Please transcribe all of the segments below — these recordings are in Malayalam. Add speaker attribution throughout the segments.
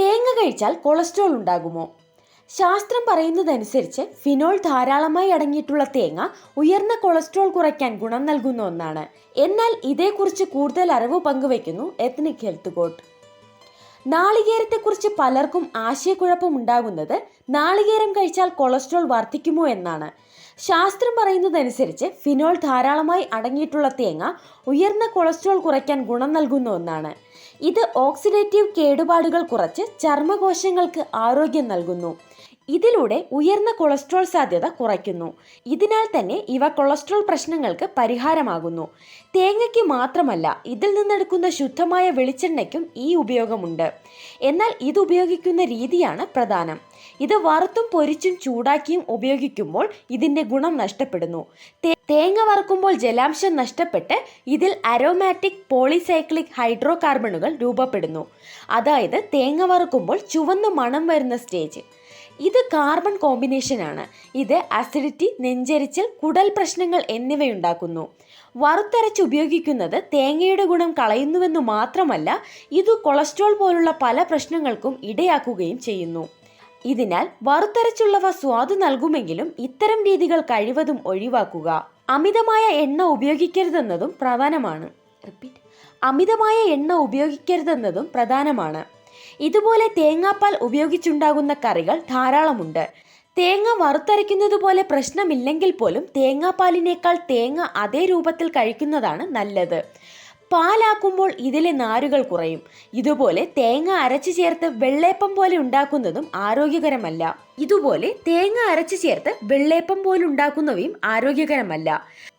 Speaker 1: തേങ്ങ കഴിച്ചാൽ കൊളസ്ട്രോൾ ഉണ്ടാകുമോ? ശാസ്ത്രം പറയുന്നതനുസരിച്ച് ഫിനോൾ ധാരാളമായി അടങ്ങിയിട്ടുള്ള തേങ്ങ ഉയർന്ന കൊളസ്ട്രോൾ കുറയ്ക്കാൻ ഗുണം നൽകുന്ന ഒന്നാണ്. എന്നാൽ ഇതേക്കുറിച്ച് കൂടുതൽ അറിവ് പങ്കുവയ്ക്കുന്നു എത്നിക് ഹെൽത്ത് കോട്ട് നാളികേരത്തെക്കുറിച്ച് പലർക്കും ആശയക്കുഴപ്പം ഉണ്ടാകുന്നത് നാളികേരം കഴിച്ചാൽ കൊളസ്ട്രോൾ വർദ്ധിക്കുമോ എന്നാണ്. ശാസ്ത്രം പറയുന്നതനുസരിച്ച് ഫിനോൾ ധാരാളമായി അടങ്ങിയിട്ടുള്ള തേങ്ങ ഉയർന്ന കൊളസ്ട്രോൾ കുറയ്ക്കാൻ ഗുണം നൽകുന്ന ഒന്നാണ്. ഇത് ഓക്സിഡേറ്റീവ് കേടുപാടുകൾ കുറച്ച് ചർമ്മകോശങ്ങൾക്ക് ആരോഗ്യം നൽകുന്നു. ഇതിലൂടെ ഉയർന്ന കൊളസ്ട്രോൾ സാധ്യത കുറയ്ക്കുന്നു. ഇതിനാൽ തന്നെ ഇവ കൊളസ്ട്രോൾ പ്രശ്നങ്ങൾക്ക് പരിഹാരമാകുന്നു. തേങ്ങയ്ക്ക് മാത്രമല്ല ഇതിൽ നിന്നെടുക്കുന്ന ശുദ്ധമായ വെളിച്ചെണ്ണയ്ക്കും ഈ ഉപയോഗമുണ്ട്. എന്നാൽ ഇത് ഉപയോഗിക്കുന്ന രീതിയാണ് പ്രധാനം. ഇത് വറുത്തും പൊരിച്ചും ചൂടാക്കിയും ഉപയോഗിക്കുമ്പോൾ ഇതിന്റെ ഗുണം നഷ്ടപ്പെടുന്നു. തേങ്ങ വറുക്കുമ്പോൾ ജലാംശം നഷ്ടപ്പെട്ട് ഇതിൽ അരോമാറ്റിക് പോളിസൈക്ലിക് ഹൈഡ്രോ കാർബണുകൾ രൂപപ്പെടുന്നു. അതായത് തേങ്ങ വറുക്കുമ്പോൾ ചുവന്ന മണം വരുന്ന സ്റ്റേജ്. ഇത് കാർബൺ കോമ്പിനേഷനാണ് ഇത് അസിഡിറ്റി നെഞ്ചരിച്ചൽ കുടൽ പ്രശ്നങ്ങൾ എന്നിവയുണ്ടാക്കുന്നു. വറുത്തരച്ച് ഉപയോഗിക്കുന്നത് തേങ്ങയുടെ ഗുണം കളയുന്നുവെന്ന് മാത്രമല്ല ഇത് കൊളസ്ട്രോൾ പോലുള്ള പല പ്രശ്നങ്ങൾക്കും ഇടയാക്കുകയും ചെയ്യുന്നു. ഇതിനാൽ വറുത്തരച്ചുള്ളവ സ്വാദ് നൽകുമെങ്കിലും ഇത്തരം രീതികൾ കഴിവതും ഒഴിവാക്കുക. അമിതമായ എണ്ണ ഉപയോഗിക്കരുതെന്നതും പ്രധാനമാണ്. റിപ്പീറ്റ് അമിതമായ എണ്ണ ഉപയോഗിക്കരുതെന്നതും പ്രധാനമാണ്. ഇതുപോലെ തേങ്ങാപ്പാൽ ഉപയോഗിച്ചുണ്ടാകുന്ന കറികൾ ധാരാളമുണ്ട്. തേങ്ങ വറുത്തരയ്ക്കുന്നത് പോലെ പ്രശ്നമില്ലെങ്കിൽ പോലും തേങ്ങാപ്പാലിനേക്കാൾ തേങ്ങ അതേ രൂപത്തിൽ കഴിക്കുന്നതാണ് നല്ലത്. പാലാക്കുമ്പോൾ ഇതിലെ നാരുകൾ കുറയും. ഇതുപോലെ തേങ്ങ അരച്ചു ചേർത്ത് വെള്ളേപ്പം പോലെ ഉണ്ടാക്കുന്നതും ആരോഗ്യകരമല്ല. ഇതുപോലെ തേങ്ങ അരച്ചു ചേർത്ത് വെള്ളേപ്പം പോലെ ഉണ്ടാക്കുന്നവയും ആരോഗ്യകരമല്ല.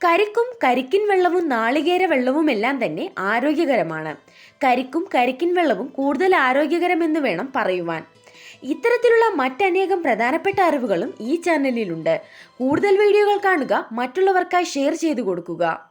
Speaker 1: കരിക്കും കരിക്കിൻ വെള്ളവും നാളികേര വെള്ളവും എല്ലാം തന്നെ ആരോഗ്യകരമാണ്. കരിക്കും കരിക്കിൻ വെള്ളവും കൂടുതൽ ആരോഗ്യകരമെന്ന് വേണം പറയുവാൻ. ഇത്തരത്തിലുള്ള മറ്റനേകം പ്രധാനപ്പെട്ട അറിവുകളും ഈ ചാനലിലുണ്ട്. കൂടുതൽ വീഡിയോകൾ കാണുക മറ്റുള്ളവർക്കായി ഷെയർ ചെയ്തു കൊടുക്കുക.